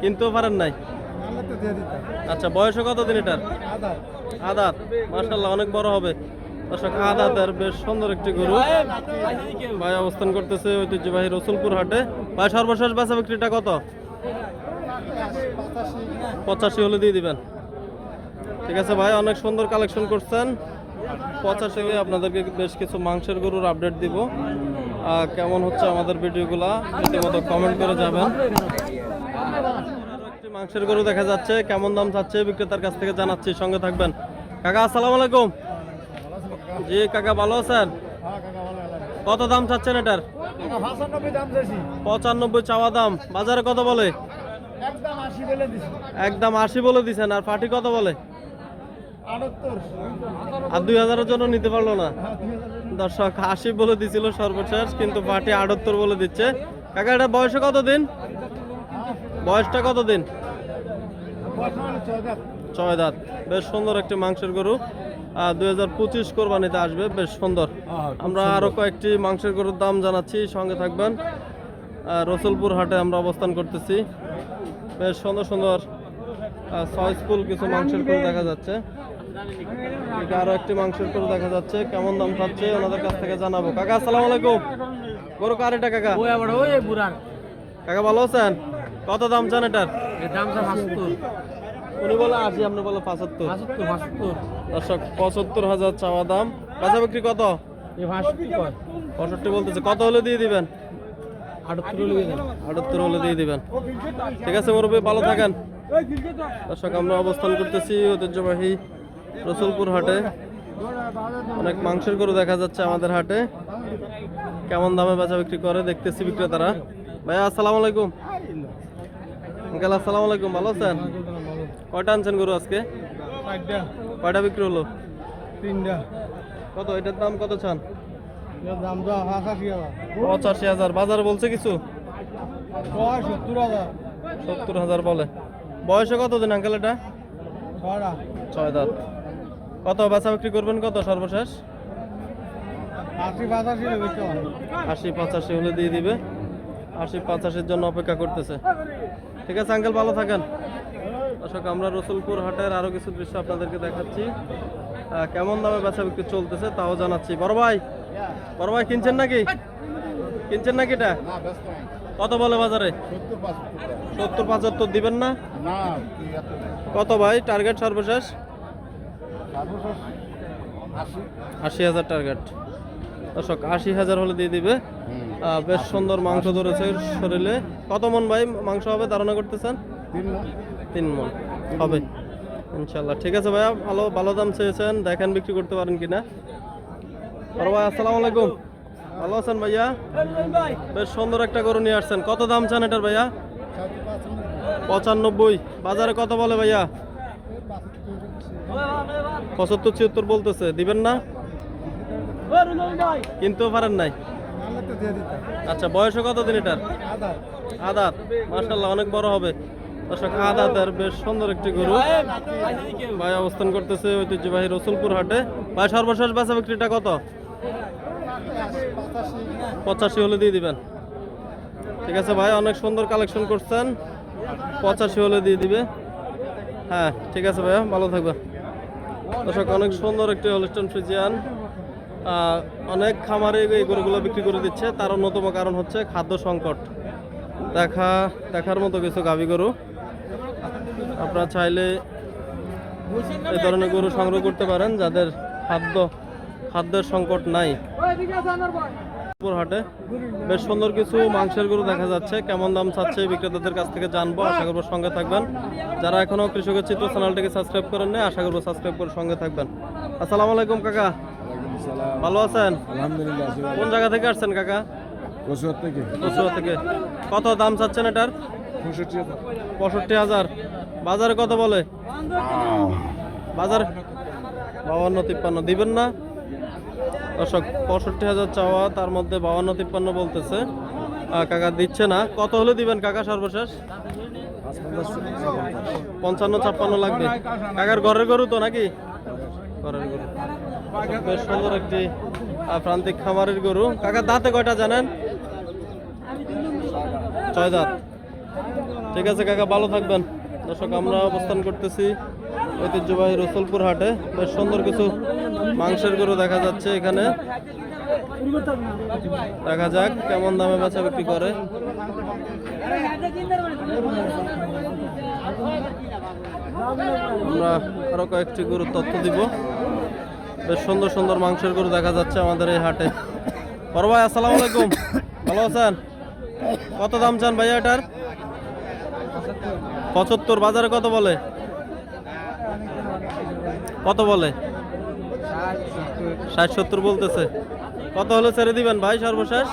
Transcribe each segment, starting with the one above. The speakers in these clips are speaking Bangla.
কিনতেও পারেন নাই? আচ্ছা বয়স কত দিন এটার? আদাত। মার্শাল্লাহ অনেক বড় হবে। দর্শক, আদাতের বেশ সুন্দর একটি গরু। ভাই অবস্থান করতেছে ঐতিহ্যবাহী রসুলপুর হাটে। ভাই, সর্বশেষ বেচা বিক্রিটা কত? পঁচাশি হলে দিয়ে দিবেন। ঠিক আছে ভাই, অনেক সুন্দর কালেকশন করছেন। পঁচাশি আপনাদেরকে বেশ কিছু মাংসের গরুর আপডেট দিব। কেমন হচ্ছে আমাদের ভিডিওগুলা? রীতিমতো কমেন্ট করে যাবেন। মাংসের গরু দেখা যাচ্ছে। কেমন দাম চাচ্ছে বিক্রেতার কাছ থেকে জানাচ্ছি, সঙ্গে থাকবেন। কাকা, আসসালামু আলাইকুম। জি, কাকা, ভালো আছেন? কত দাম চাচ্ছেন এটার? পঁচানব্বই চাওয়া দাম। বাজারে কত বলে? একদম আশি বলে দিছেন। আর পার্টি কত বলে? আর দুই হাজারের জন্য নিতে পারল না। দর্শক, আশি বলে দিছিল সর্বশেষ, কিন্তু পার্টি আটাত্তর বলে দিচ্ছে। কাকা, এটা বয়সে কত দিন বয়সটা কত দিন ছয় দাঁত। বেশ সুন্দর একটি মাংসের গরু। দুই হাজার পঁচিশ কোরবানিতে আসবে, বেশ সুন্দর। আমরা আরও কয়েকটি মাংসের গরুর দাম জানাচ্ছি, সঙ্গে থাকবেন। রসুলপুর হাটে আমরা অবস্থান করতেছি। বেশ সুন্দর সুন্দর ছয় স্কুল কিছু মাংসের গরু দেখা যাচ্ছে। এটা আরও একটি মাংসের গরু দেখা যাচ্ছে। কেমন দাম চাচ্ছে ওনাদের কাছ থেকে জানাব। কাকা আসসালামু আলাইকুম। গরু কার এটা কাকা? কাকা ভালো আছেন? কত দাম চান এটার? উনি বলে আশি আপনি বলে পঁচাত্তর। দর্শক পঁচাত্তর হাজার চাওয়া দাম। বেচা বিক্রি কত? পঁয়ষট্টি বলতেছে। কত হলে দিয়ে দিবেন। আটাত্তর হলে দিয়ে দিবেন। ঠিক আছে মুরব্বী ভালো থাকেন। দর্শক আমরা অবস্থান করতেছি ঐতিহ্যবাহী রসুলপুর হাটে। অনেক মাংসের গরু দেখা যাচ্ছে আমাদের হাটে। কেমন দামে বেচা বিক্রি করে দেখতেছি বিক্রেতারা। ভাইয়া আসসালামু আলাইকুম। আঙ্কেল আসসালামু আলাইকুম ভালো আছেন? কয়টা আনছেন গরু আজকে? কয়টা বিক্রি হলো? তিনটা। কত? এটার দাম কত চান? পঁচাশি হাজার। বাজারে বলছে কিছু? সত্তর হাজার। সত্তর হাজার বলে। বয়সে কত দিন আঙ্কেল এটা? ছয় দাঁত। কত বেচা বিক্রি করবেন কত সর্বশেষ? আশি পাঁচাশি হলে দিয়ে দিবে। আশি পঁচাশির জন্য অপেক্ষা করতেছে। ঠিক আছে আঙ্কেল ভালো থাকেন। দর্শক আমরা রসুলপুর হাটের আরও কিছু দৃশ্য আপনাদেরকে দেখাচ্ছি। কেমন দামে বেচা বিক্রি চলতেছে তাও জানাচ্ছি। বড় ভাই বড় ভাই কিনছেন নাকি? কিনছেন নাকি এটা? কত বলে বাজারে? সত্তর পাঁচাত্তর। দিবেন না? কত ভাই টার্গেট সর্বশেষ? আশি হাজার টার্গেট দর্শক আশি হাজার হলে দিয়ে দিবে। বেশ সুন্দর মাংস ধরেছে শরীরে। কত মন ভাই মাংস হবে? ধারণা করতেছেন? তিন মন। হবে। ইনশাল্লাহ ঠিক আছে ভাইয়া ভালো ভালো দাম চেয়েছেন। দেখেন বিক্রি করতে পারেন কিনা। বড় ভাই আসসালামু আলাইকুম। ভালো আছেন ভাইয়া? বেশ সুন্দর একটা গরু নিয়ে আসছেন। কত দাম চান এটার ভাইয়া? পঁচানব্বই। বাজারে কত বলে ভাইয়া? পঁচাত্তর, ছিয়াত্তর বলতেছে। দিবেন না? কিন্তু পারেন নাই? আচ্ছা বয়সে কত দিন এটার? আদাত মার্শাল্লাহ অনেক বড় হবে। আদাতের বেশ সুন্দর একটি গরু। ভাই অবস্থান করতেছে ঐতিহ্যবাহী রসুলপুর হাটে। ভাই, সর্বশেষ বেচা বিক্রিটা কত? পঁচাশি হলে দিয়ে দিবেন। ঠিক আছে ভাই, অনেক সুন্দর কালেকশন করছেন। পঁচাশি হলে দিয়ে দিবে। হ্যাঁ ঠিক আছে ভাইয়া, ভালো থাকবে দর্শক, অনেক সুন্দর একটি হলিস্টন ফ্রিজিয়ান অনেক খামারে এই গরুগুলো বিক্রি করে দিচ্ছে। তার অন্যতম কারণ হচ্ছে খাদ্য সংকট। দেখা, দেখার মতো কিছু গাভী গরু। আপনারা চাইলে এই ধরনের গরু সংগ্রহ করতে পারেন, যাদের খাদ্য, খাদ্যের সংকট নাই। হাটে বেশ সুন্দর কিছু মাংসের গরু দেখা যাচ্ছে। কেমন দাম চাচ্ছে বিক্রেতাদের কাছ থেকে জানব। আশা করব সঙ্গে থাকবেন। যারা এখনও কৃষকের চিত্র চ্যানেলটিকে সাবস্ক্রাইব করেন নাই আশা করব সাবস্ক্রাইব করে সঙ্গে থাকবেন। আসসালামু আলাইকুম কাকা। ভালো আছেন? আলহামদুলিল্লাহ কোন জায়গা থেকে আসছেন কাকা? থেকে। থেকে। কত দাম চাচ্ছেন এটার? পঁয়ষট্টি হাজার। পঁয়ষট্টি হাজার। বাজারে কত বলে? বাজার? বাউান্ন তিপ্পান্ন। দিবেন না? দর্শক, পঁয়ষট্টি হাজার চাওয়া, তার মধ্যে বাউান্ন তিপ্পান্ন বলতেছে। কাকা দিচ্ছে না। কত হলে দিবেন কাকা সর্বশেষ? পঞ্চান্ন, ছাপ্পান্ন লাগবে। কাকার ঘরের গরু তো নাকি? ঘরের গরু। বেশ সুন্দর একটি প্রান্তিক খামারের গরু। কাকা, দাঁতে কয়টা জানেন? ছয় দাঁত। ঠিক আছে কাকা, ভালো থাকবেন। দর্শক, আমরা অবস্থান করতেছি। ঐতিহ্যবাহী রসুলপুর হাটে বেশ সুন্দর কিছু মাংসের গরু দেখা যাচ্ছে এখানে। দেখা যাক কেমন দামে বেচা বিক্রি করে। আমরা আরও কয়েকটি গরুর তথ্য দিব। বেশ সুন্দর সুন্দর মাংসের গরু দেখা যাচ্ছে আমাদের এই হাটে। বড় ভাই, আসসালামু আলাইকুম। ভালো আছেন? কত দাম চান ভাইয়া এটার? পঁচাত্তর। বাজারে কত বলে? কত বলে? ষাট সত্তর। বলতেছে। কত হলে ছেড়ে দিবেন ভাই সর্বশেষ?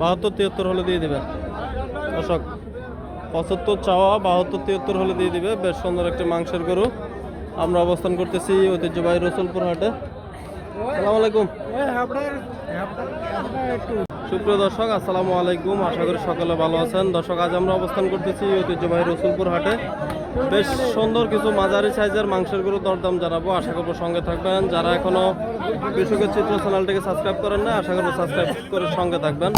বাহাত্তর তিয়াত্তর হলে দিয়ে দিবেন। দর্শক পঁচাত্তর চাওয়া বাহাত্তর তিয়াত্তর হলে দিয়ে দিবে। বেশ সুন্দর একটি মাংসের গরু। আমরা অবস্থান করতেছি ঐতিহ্যবাহী রসুলপুর হাটে। সালাম আলাইকুম। সুপ্রিয় দর্শক আসসালামু আলাইকুম। আশা করি সকলে ভালো আছেন। দর্শক আজ আমরা অবস্থান করতেছি ঐতিহ্যবাহী রসুলপুর হাটে। বেশ সুন্দর কিছু মাঝারি সাইজের মাংসের গরু দরদাম জানাব। আশা করব সঙ্গে থাকবেন। যারা এখনও কৃষকের চিত্র চ্যানেলটিকে সাবস্ক্রাইব করেন না আশা করব সাবস্ক্রাইব করে সঙ্গে থাকবেন।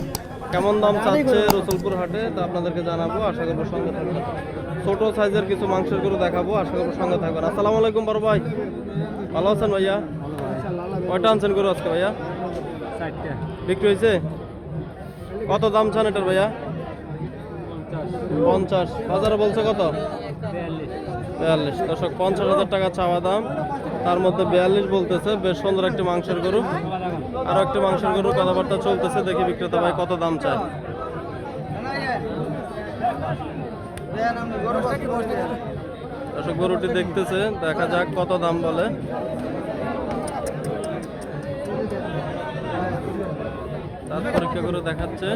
কেমন দাম চাচ্ছে রসুলপুর হাটে তা আপনাদেরকে জানাব। আশা করব সঙ্গে থাকবেন। ছোট সাইজের কিছু মাংসের গরু দেখাবো। আশা করব সঙ্গে থাকবেন। আসসালামু আলাইকুম বড় ভাই। ভালো আছেন ভাইয়া? কয়টা আনছেন গরু আজকে ভাইয়া? বিক্রি হয়েছে? কত দাম চান এটার ভাইয়া? পঞ্চাশ। বাজারে বলছে কত? বিয়াল্লিশ। দর্শক, পঞ্চাশ হাজার টাকা চাওয়া দাম। তার মধ্যে বিয়াল্লিশ বলতেছে, বেশ সুন্দর একটি মাংসের গরু। আরও একটি মাংসের গরু, কথাবার্তা চলতেছে দেখি বিক্রেতা ভাই কত দাম চায়। দর্শক, গরুটি দেখতেছে, দেখা যাক কত দাম বলে। পরীক্ষা করে দেখাচ্ছে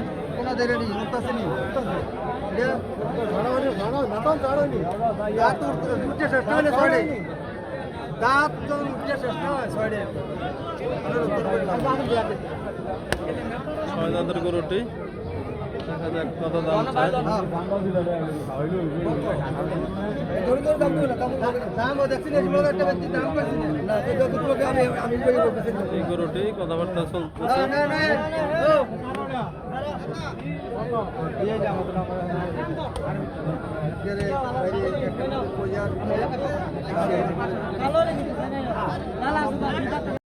ছয় দাঁতের গরুটি। দেখা যাক কত দাম চায় এই গরুটি কথাবার্তা চলতেছে ভালো